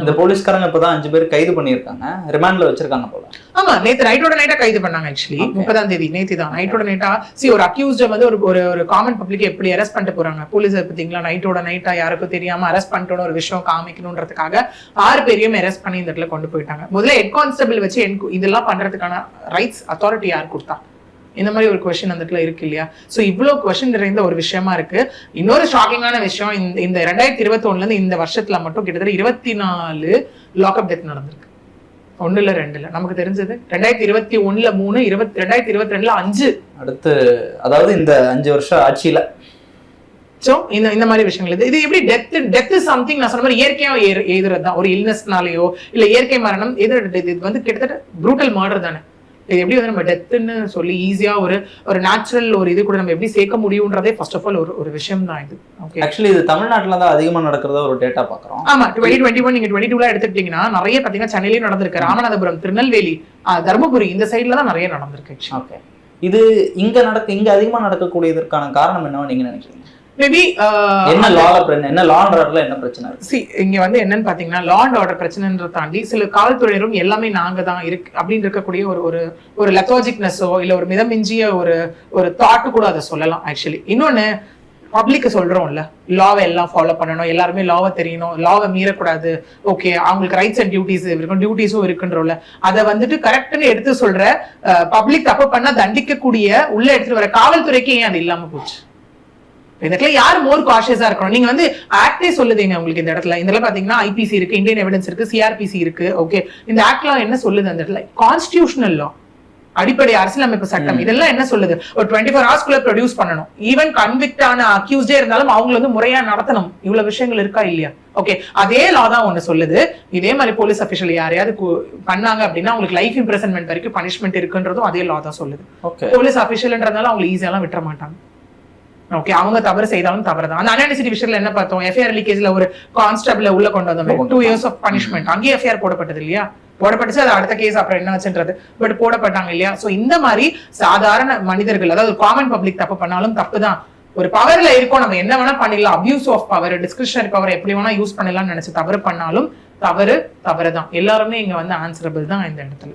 இந்த போலீஸ்காரங்க இப்பதான் அஞ்சு பேர் கைது பண்ணியிருக்காங்க. ரிமாண்ட்ல வச்சிருக்காங்க போல. ஆமா நேத்து நைட்டோட நைட்டா கைது பண்ணாங்க ஆக்சுவலி. முப்பதாம் தேதி நேத்து தான். நைட்டோட நைட்டா சி ஒரு அக்யூஸ்ட வந்து ஒரு ஒரு ஒரு காமன் பப்ளிக் எப்படி அரெஸ்ட் பண்ணிட்டு போறாங்க? போலீஸ் பாத்தீங்களா நைட்டோட நைட்டா யாருக்கும் தெரியாம அரெஸ்ட் பண்ணிட்டோன்னு ஒரு விஷயம் காமிக்கணுன்றதுக்காக ஆறு பேரையும் அரெஸ்ட் பண்ணி இந்த இடத்துல கொண்டு போயிட்டாங்க. முதல்ல ஹெட் கான்ஸ்டபிள் வச்சு இதெல்லாம் பண்றதுக்கான ரைட்ஸ் அத்தாரிட்டி யார் கொடுத்தா? இந்த மாதிரி ஒரு கொஸ்டின் அந்த இடத்துல இருக்கு இல்லையா? சோ இவ்வளவு கொஸ்டின் நிறைந்த ஒரு விஷயமா இருக்கு. இன்னொரு ஷாக்கிங்கான விஷயம் இந்த இந்த ரெண்டாயிரத்தி இருபத்தி இருந்து இந்த வருஷத்துல மட்டும் கிட்டத்தட்ட இருபத்தி நாலு லாக்அப் டெத் நடந்திருக்கு. ஒண்ணு இல்ல ரெண்டு இல்ல நமக்கு தெரிஞ்சது? ரெண்டாயிரத்தி இருபத்தி ஒண்ணுல மூணு இருபத்தி ரெண்டாயிரத்தி இருபத்தி ரெண்டுல அஞ்சு. அடுத்து அதாவது இந்த அஞ்சு வருஷம் ஆட்சியில. சோ இந்த இந்த மாதிரி விஷயங்கள். இது இது எப்படி டெத் டெத் சம்திங் நான் சொன்ன மாதிரி இயற்கையா எழுதுறது தான் ஒரு இல்னஸ்னாலேயோ இல்ல இயற்கை மரணம் எது இது வந்து கிட்டத்தட்ட ப்ரூட்டல் மர்டர் தானே. இது எப்படி வந்து நம்ம டெத்துன்னு சொல்லி ஈஸியா ஒரு ஒரு நேச்சுரல் ஒரு இது கூட நம்ம எப்படி சேர்க்க முடியும்ன்றதே ஃபர்ஸ்ட் ஆஃப் ஆல் ஒரு ஒரு விஷயம் தான் இது. ஓகே ஆக்சுவலி இது தமிழ்நாட்டுல தான் அதிகமா நடக்கிறதா ஒரு டேட்டா பாக்குறோம். ஆமா டுவெண்ட்டி டுவெண்ட்டி ஒன் நீங்க டுவெண்ட்டி டூல எடுத்துக்கிட்டீங்கன்னா நிறைய பாத்தீங்கன்னா சென்னையிலயும் நடந்திருக்கு. ராமநாதபுரம் திருநெல்வேலி தருமபுரி இந்த சைடுல தான் நிறைய நடந்திருக்கு. ஓகே இது இங்க நடக்க இங்க அதிகமா நடக்கக்கூடியதற்கான காரணம் என்னவா நீங்க நினைக்கிறீங்க? மேபி என்ன லால என்ன லா அண்ட் என்ன பிரச்சனை சி இங்க வந்து என்னன்னு பாத்தீங்கன்னா லா அண்ட் ஆர்டர் பிரச்சனைன்ற தாண்டி சில காவல்துறையினரும் எல்லாமே நாங்க தான் இருக்கு அப்படின்னு இருக்கக்கூடிய ஒரு ஒரு ஒரு லெத்தாஜிக்னஸோ இல்ல ஒரு மிதமிஞ்சிய ஒரு ஒரு தாட்டு கூட அதை சொல்லலாம் ஆக்சுவலி இன்னொன்னு பப்ளிக்கு சொல்றோம்ல லாவை எல்லாம் ஃபாலோ பண்ணணும் எல்லாருமே லாவை தெரியணும் லாவை மீறக்கூடாது ஓகே அவங்களுக்கு ரைட்ஸ் அண்ட் டியூட்டிஸ் இருக்கும் டியூட்டிஸும் இருக்குன்றோம்ல அதை வந்துட்டு கரெக்ட்னு எடுத்து சொல்ற பப்ளிக் தப்பு பண்ணா தண்டிக்கக்கூடிய உள்ள எடுத்துட்டு வர காவல்துறைக்கு ஏன் அது இல்லாம போச்சு? இந்த இடத்துல யார் மோர் காஷியஸா இருக்கணும்? நீங்க வந்து ஆக்டே சொல்லுதுங்க உங்களுக்கு இந்த இடத்துல. இந்த இடத்துல பாத்தீங்கன்னா ஐபிசி இருக்கு இந்தியன் எவிடன்ஸ் இருக்கு சிஆர்பிசி இருக்கு ஓகே இந்த ஆக்ட்லாம் என்ன சொல்லுது அந்த இடத்துல? கான்ஸ்டியூஷனல் லா அடிப்படை அரசியலமைப்பு சட்டம். இதெல்லாம் என்ன சொல்லுது? ஒரு டுவெண்ட்டி ஃபோர் ஹவர்ஸ்க்குள்ள ப்ரொடியூஸ் பண்ணணும். ஈவன் கன்விக்ட் ஆன அக்யூஸ்டே இருந்தாலும் அவங்களை வந்து முறையா நடத்தணும். இவ்வளவு விஷயங்கள் இருக்கா இல்லையா? ஓகே அதே லா தான் ஒண்ணு சொல்லுது. இதே மாதிரி போலீஸ் அபிஷியல் யாரையாவது பண்ணாங்க அப்படின்னா அவங்களுக்கு லைஃப் இம்ப்ரெசன்மெண்ட் வரைக்கும் பனிஷ்மெண்ட் இருக்குன்றதும் அதே லா தான் சொல்லுது. போலீஸ் அபிஷியல்ன்றதால அவங்க ஈஸியாலாம் விட்டுற மாட்டாங்க. ஓகே அவங்க தவறு செய்தாலும் தவறு தான் அந்த அனாலிசிட்டி விஷயத்துல என்ன பார்த்தோம்? எஃப்ஐஆர் லீக்கேஜ்ல ஒரு கான்ஸ்டபிள் உள்ள கொண்டு வந்தோம். டூ இயர்ஸ் ஆஃப் பனிஷ்மெண்ட் அங்கேயே எஃப்ஐஆர் போடப்பட்டது இல்லையா? போடப்பட்டுச்சு அது அடுத்த கேஸ் அப்புறம் என்ன வச்சுன்றது? பட் போடப்பட்டாங்க இல்லையா? சோ இந்த மாதிரி சாதாரண மனிதர்கள் அதாவது காமன் பப்ளிக் தப்பு பண்ணாலும் தப்பு தான் ஒரு பவர்ல இருக்கோம் நம்ம என்ன வேணா பண்ணிடலாம். Abuse of power discretionary power எப்படி வேணா யூஸ் பண்ணலாம்னு நினைச்சு தவறு பண்ணாலும் தவறு தவறு தான் எல்லாருமே இங்க வந்து ஆன்சரபிள் தான் இந்த இடத்துல.